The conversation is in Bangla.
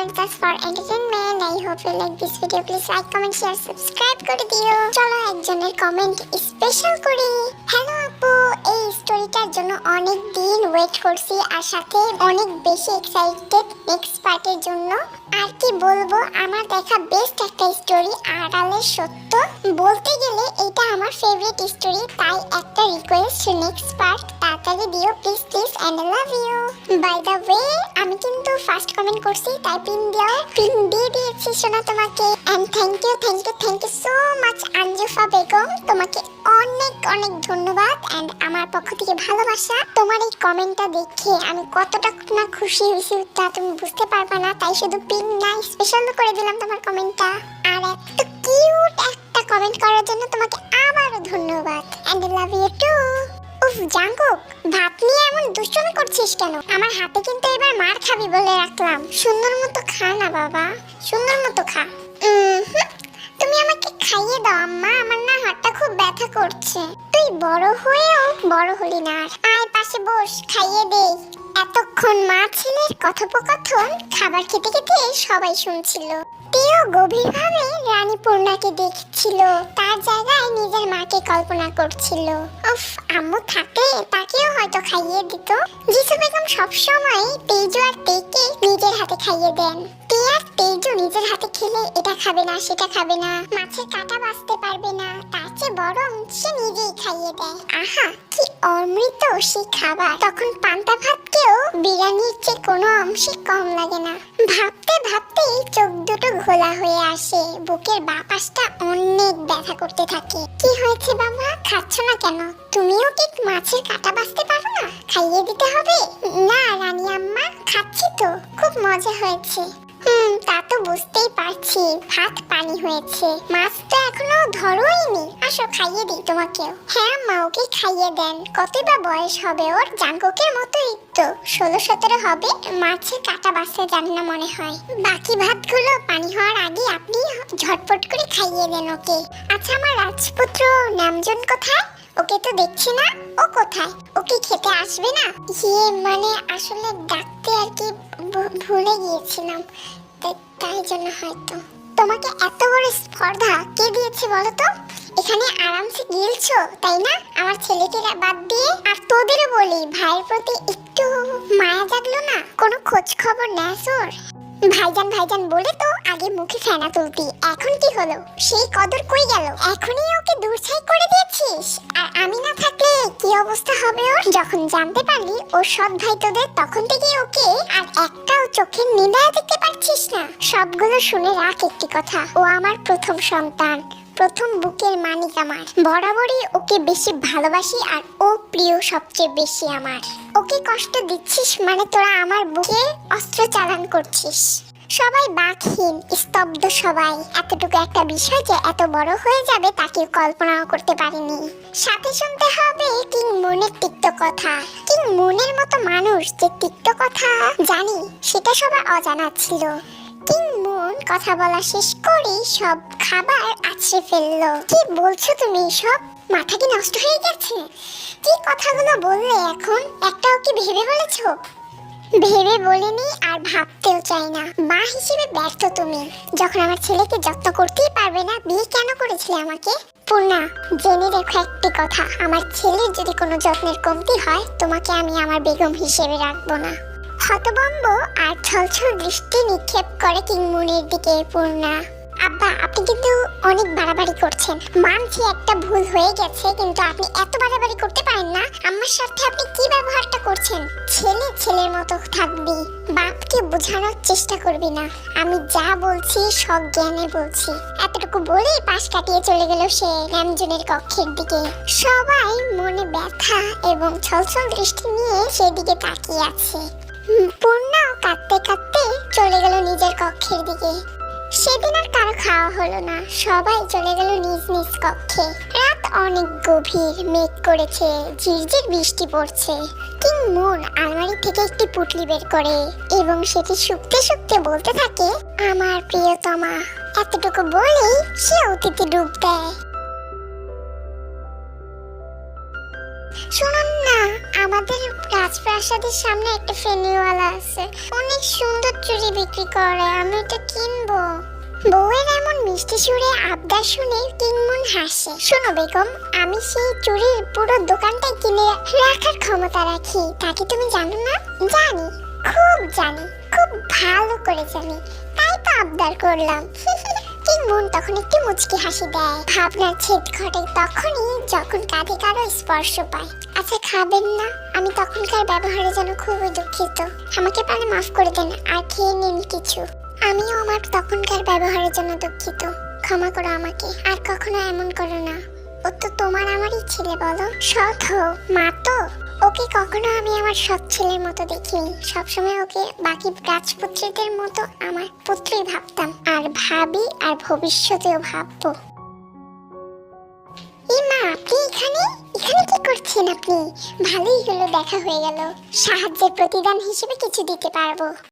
and us for entertainment. I hope you like this video. Please like, comment, share, subscribe করে দিও চলো একজনের কমেন্ট স্পেশাল করি হ্যালো আপু এই স্টোরিটার জন্য অনেক দিন ওয়েট করছি আর সাথে অনেক বেশি এক্সাইটেড নেক্সট পার্টের জন্য আর কি বলব? আমার দেখা বেস্ট একটা স্টোরি আড়ালের সত্য। বলতে গেলে এটা আমার ফেভারিট স্টোরি তাই একটা রিকোয়েস্ট নেক্সট পার্ট তাড়াতাড়ি দিও please please and love you by the way আমি কিন্তু ফার্স্ট কমেন্ট করছি, তাই পিন দিও পিন দিয়ে দিয়েছি শোনা তোমাকে। And thank you thank you thank you so much Anjufa Begum, তোমাকে অনেক অনেক ধন্যবাদ এন্ড আমার পক্ষ থেকে ভালোবাসা। তোমার এই কমেন্টটা দেখে আমি কতটা না খুশি হয়েছি তা তুমি বুঝতে পারবে না, তাই শুধু পিন না স্পেশাল করে দিলাম তোমার কমেন্টটা। আর এত কিউট একটা কমেন্ট করার জন্য তোমাকে আবারও ধন্যবাদ এন্ড লাভ ইউ টু উফ ভাত নিয়ে এমন দুষ্টুমি করছিস কেন? আমার হাতে কিন্তু এবার মার খাবি বলে রাখলাম। সুন্দর মতো খা না বাবা, সুন্দর মতো খা। তুমি আমাকে খাইয়ে দাও আম্মা, আমার হাতটা খুব ব্যথা করছে। তুই বড় হয়েও বড় হলি না আয় পাশে বস, খাইয়ে দে এতক্ষণ মা ছেলের কথোপকথন খাবার খেতে খেতে সবাই শুনছিল। তেও গভীরভাবে রানী পূর্ণাকে দেখছিল। তার জায়গায় নিজের মাকে কল্পনা করছিল। উফ, আম্মু থাকলে তাকেও হয়তো খাইয়ে দিত। জিসু বেগম সবসময় তেজু আর তেকে খাইয়ে দেন। আর তেজু নিজের হাতে খেলে এটা খাবে না, সেটা খাবে না। মাছের কাঁটা বাঁচতে পারবে না, তার চেয়ে বরং সে নিজেই খাইয়ে দেয়। আহা, কি অমৃত সে খাবার। তখন পান্তা ভাতকেও বিরিয়ানির চেয়ে কোনো অংশে কম লাগে না। ভাবতে ভাবতেই চোখ দুটো ঘোলা হয়ে আসে। বুকের বাপাসটা অনেক ব্যথা করতে থাকে। কি হয়েছে বাবা? খাচ্ছ না কেন? তুমিও কি মাছের কাঁটা বাঁচতে পারো না? খাইয়ে দিতে হবে? না, রানী আম্মা। খাচ্ছি তো, খুব মজা হয়েছে। হুম, তা তো বুঝতেই পারছি, ভাত পানি হয়েছে। মাছ তো এখনও ধরোইনি আসো খাইয়ে দিই তোমাকেও। হ্যাঁ মা ওকে খাইয়ে দেন। কতই বা বয়স হবে ওর? জাঙ্গকের মতোই তো। ষোলো, সতেরো হবে। মাছে কাটা বাসে জানে না মনে হয়। বাকি ভাতগুলো পানি হওয়ার আগে আপনি ঝটপট করে খাইয়ে দেন ওকে। আচ্ছা আমার রাজপুত্র নামজন কোথায়? ওকে তো দেখছি না। ও কোথায়? ওকে খেতে আসবে না? ইয়ে মানে আসলে ডাকতে আর কি ভুলে গিয়েছিলাম। তাই- জন্য হয়তো। তোমাকে এত বড় স্পর্ধা কে দিয়েছে বলো তো? এখানে আরামসে গিলছো, তাই না? আমার ছেলেকে বাদ দিয়ে। আর তোদেরও বলি, ভাইয়ের প্রতি একটু মায়া জাগলো না? কোনো খোঁজ খবর নেস ওর? ভাইজান ভাইজান, বলে তো আগে মুখে ফেনা তুলতি। এখন কি হলো? সেই কদর কই গেল? এখনই ওকে দূরছাই করে দিয়েছিস? আর আমি না থাকলে কি অবস্থা হবে ওর? যখন জানতে পারলি ওর সব ভাই তোদের, তখন থেকে ওকে আর একটাও চোখের নিদায় দেখতে পারছিস না? সবগুলো শুনে রাখ একটি কথা। ও আমার প্রথম সন্তান। প্রথম বুকের মানিক আমার। বরাবরই ওকে বেশি ভালোবাসি আর ও প্রিয় সবচেয়ে বেশি আমার। ওকে কষ্ট দিচ্ছিস মানে তোরা আমার বুকে অস্ত্র চালান করছিস। সবাই বাকহীন স্তব্ধ সবাই। এতটুকু একটা বিষয় যে এত বড় হয়ে যাবে তা কেউ কল্পনাও করতে পারেনি। সাথে শুনতে হবে কিং মনের তিক্ত কথা। কিং মনের মতো মানুষ যে তিক্ত কথা, জানি, সেটা সবার অজানা ছিল। কিং মুন কথা বলা শেষ করে সব খাবার আছড়ে ফেলল। কি বলছো তুমি সব মাথা কি নষ্ট হয়ে গেছে? কি কথাগুলো বললে এখন? একটাও কি ভেবে বলেছ? ভেবে বলিনি আর ভাবতেও চাই না। মা হিসেবে ব্যর্থ তুমি। যখন আমার ছেলেকে যত্ন করতেই পারবে না, বিয়ে কেন করেছিলে আমাকে? পূর্ণা, জেনে রেখো একটি কথা। আমার ছেলের যদি কোনো যত্নের কমতি হয়, তোমাকে আমি আমার বেগম হিসেবে রাখব না। হতবম্ব আর ছলছল দৃষ্টি নিক্ষেপ করে কিংমুনের দিকে, পূর্ণা। আব্বা, আপনি কিন্তু অনেক বাড়াবাড়ি করছেন। মানছি একটা ভুল হয়ে গেছে, কিন্তু আপনি এত বাড়াবাড়ি করতে পারেন না। আমার সাথে আপনি কি ব্যবহারটা করছেন? ছেলে ছেলের মতো থাকবি, বাপকে বোঝানোর চেষ্টা করবি না। আমি যা বলছি, সব জ্ঞানে বলছি। এতটুকু বলেই পাশ কাটিয়ে চলে গেল সে রামজনের কক্ষের দিকে। সবাই মনে ব্যথা এবং ছলছল দৃষ্টি নিয়ে সেদিকে তাকিয়ে আছে। পূর্ণাও কাঁদতে কাঁদতে চলে গেল নিজের কক্ষের দিকে। সেদিন আর কারও খাওয়া হলো না। সবাই চলে গেল নিজ নিজ কক্ষে। রাত অনেক গভীর, মেঘ করেছে, ঝিরঝির বৃষ্টি পড়ছে। কিং মুন আলমারি থেকে একটি পুটলি বের করে এবং সেটি শুকতে শুকতে বলতে থাকে, আমার প্রিয়তমা, এতটুকু বলেই সে অতিথি ডুব দেয়। শুনুন না আমাদের রাজপ্রাসাদের সামনে একটা ফেনিওয়ালা আছে। অনেক সুন্দর চুড়ি বিক্রি করে, আমি এটা কিনবো। বউয়ের এমন মিষ্টি সুরে আবদার শুনে তিনমন হাসে। শোনো বেগম, আমি সেই চুড়ির পুরো দোকানটাই কিনে রাখার ক্ষমতা রাখি। তা কি তুমি জানো না? জানি, খুব জানি, খুব ভালো করে জানি। তাই তো আবদার করলাম। তিনমন তখন একটি মুচকি হাসি দেয়। ভাবনার ছেদ ঘটে তখনই যখন কাঁধে কারও স্পর্শ পায়। আচ্ছা খাবেন না, আমি তখনকার ব্যবহারের যেন খুবই দুঃখিত। আমাকে পারে মাফ করে দেন, আর খেয়ে নিন কিছু। আমিও আমার তখনকার ব্যবহারের জন্য দুঃখিত। ক্ষমা করো আমাকে, আর কখনো এমন করো না। ও তো তোমার আমারই ছেলে বলো। সৎ হো মা তো। ওকে কখনো আমি আমার সৎ ছেলের মতো দেখিনি। সবসময় ওকে বাকি রাজপুত্রীদের মতো আমার পুত্রই ভাবতাম। আর ভাবি আর ভবিষ্যতেও ভাববো। করছেন আপনি ভালোই হলো দেখা হয়ে গেল। সাহায্যের প্রতিদান হিসেবে কিছু দিতে পারব।